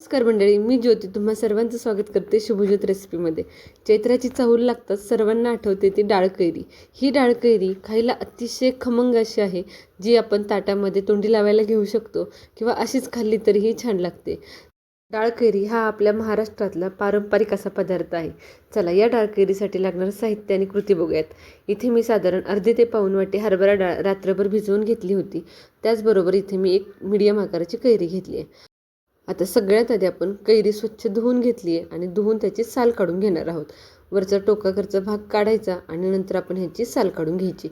नमस्कार मंडळी मी ज्योती. तुम्हा सर्वांचं स्वागत करते शुभज्योत रेसिपीमध्ये चैत्राची चाहूल लागताच सर्वांना आठवते ती डाळ कैरी. ही डाळ कैरी खायला अतिशय खमंग अशी आहे जी आपण ताटामध्ये तोंडी लावायला घेऊ शकतो किंवा अशीच खाल्ली तरीही छान लागते. डाळ कैरी हा आपल्या महाराष्ट्रातला पारंपरिक असा पदार्थ आहे. चला या डाळ कैरीसाठी लागणारं साहित्य आणि कृती बघूयात. इथे मी साधारण अर्धे ते पाऊण वाटी हरभरा डाळ रात्रभर भिजवून घेतली होती. त्याचबरोबर इथे मी एक मीडियम आकाराची कैरी घेतली आहे. आता सगळ्यात आधी आपण कैरी स्वच्छ धुवून घेतली आहे आणि धुवून त्याची साल काढून घेणार आहोत. वरचा टोकाकरचा भाग काढायचा आणि नंतर आपण ह्याची साल काढून घ्यायची.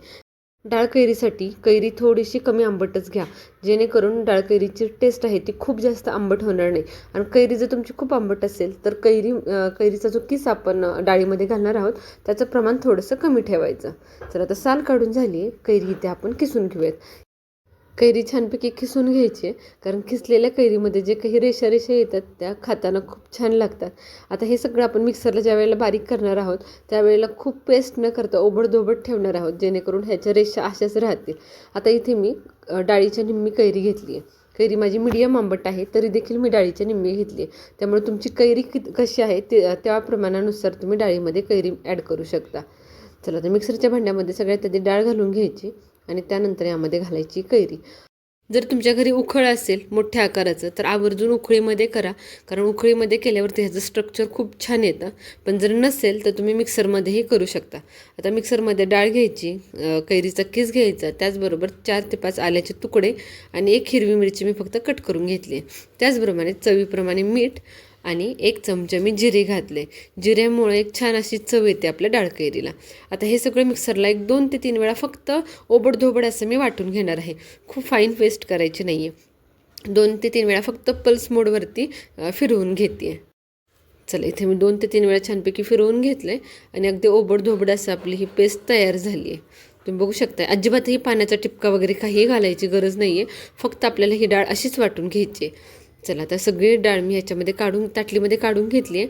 डाळ कैरीसाठी कैरी थोडीशी कमी आंबटच घ्या. जेणेकरून डाळ कैरीची टेस्ट आहे ती खूप जास्त आंबट होणार नाही. आणि कैरी जर तुमची खूप आंबट असेल तर कैरी कैरीचा जो किस आपण डाळीमध्ये घालणार आहोत त्याचं प्रमाण थोडंसं कमी ठेवायचं. तर आता साल काढून झाली आहे कैरी इथे आपण किसून घेऊयात. कैरी छानपैकी खिसून घ्यायची. आहे कारण खिसलेल्या कैरीमध्ये जे काही रेषा रेषा येतात त्या खाताना खूप छान लागतात. आता हे सगळं आपण मिक्सरला ज्या वेळेला बारीक करणार आहोत त्यावेळेला खूप पेस्ट न करता ओबडधोबड ठेवणार आहोत जेणेकरून ह्याच्या रेषा अशाच राहतील. आता इथे मी डाळीच्या निम्मी कैरी घेतली आहे कैरी माझी मिडियम आंबट आहे तरी देखील मी डाळीच्या निम्मी घेतली आहे त्यामुळे तुमची कैरी कित कशी आहे ते त्या प्रमाणानुसार तुम्ही डाळीमध्ये कैरी ॲड करू शकता. चला तर मिक्सरच्या भांड्यामध्ये सगळ्यात आधी डाळ घालून घ्यायची. आणि त्यानंतर यामध्ये घालायची कैरी. जर तुमच्या घरी उखळ असेल मोठ्या आकाराचं तर आवर्जून उखळीमध्ये करा. कारण उखळीमध्ये केल्यावरती ह्याचं स्ट्रक्चर खूप छान येतं. पण जर नसेल तर तुम्ही मिक्सरमध्येही करू शकता. आता मिक्सरमध्ये डाळ घ्यायची कैरीचा किस घ्यायचा त्याचबरोबर चार ते पाच आल्याचे तुकडे आणि एक हिरवी मिरची मी फक्त कट करून घेतली त्याचप्रमाणे चवीप्रमाणे मीठ आणि एक चमचा मी जिरे घातले. जिऱ्यामुळे एक छान अशी चव येते आपल्या डाळ कैरीला आता हे सगळं मिक्सरला एक दोन ते तीन वेळा फक्त ओबडधोबड असं मी वाटून घेणार आहे. खूप फाईन पेस्ट करायची नाही आहे दोन ते तीन वेळा फक्त पल्स मोडवरती फिरवून घेते. चला इथे मी दोन ते तीन वेळा छानपैकी फिरवून घेतलं आहे आणि अगदी ओबडधोबड असं आपली ही पेस्ट तयार झाली आहे. तुम्ही बघू शकता अजिबातही पाण्याचा टिपका वगैरे काही घालायची गरज नाही आहे फक्त आपल्याला ही डाळ अशीच वाटून घ्यायची आहे. चला आता सगळी डाळ मी ह्याच्यामध्ये काढून ताटलीमध्ये काढून घेतली आहे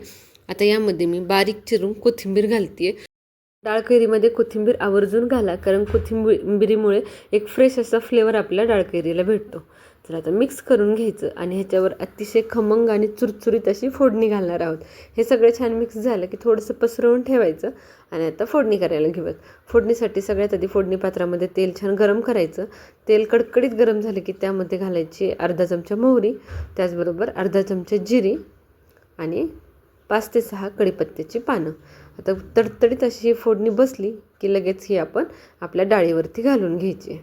आता यामध्ये मी बारीक चिरून कोथिंबीर घालते आहे डाळकैरीमध्ये कोथिंबीर आवर्जून घाला कारण कोथिंबिरीमुळे एक फ्रेश असा फ्लेवर आपल्या डाळकैरीला भेटतो. तर आता मिक्स करून घ्यायचं आणि ह्याच्यावर अतिशय खमंग आणि चुरचुरीत अशी फोडणी घालणार आहोत. हे सगळं छान मिक्स झालं की थोडंसं पसरवून ठेवायचं आणि आता फोडणी करायला घेऊयात. फोडणीसाठी सगळ्यात आधी फोडणी पात्रामध्ये तेल छान गरम करायचं. तेल कडकडीत गरम झालं की त्यामध्ये घालायची अर्धा चमचा मोहरी त्याचबरोबर अर्धा चमचा जिरी आणि पाच ते सहा कडीपत्त्याची पानं. आता तडतडीत अशी ही फोडणी बसली की लगेच ही आपण आपल्या डाळीवरती घालून घ्यायची.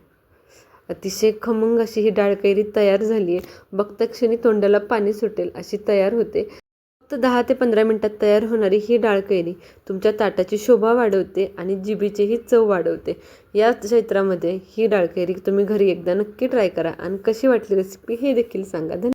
अतिशय खमंग अशी ही डाळकैरी तयार झाली आहे बघता क्षणी तोंडाला पाणी सुटेल अशी तयार होते. फक्त दहा ते पंधरा मिनटात तयार होणारी ही डाळकैरी तुमच्या ताटाची शोभा वाढवते आणि जिभेचीही चव वाढवते. या क्षेत्रामध्ये ही डाळकैरी तुम्ही घरी एकदा नक्की ट्राय करा आणि कशी वाटली रेसिपी हे देखील सांगा. धन्यवाद.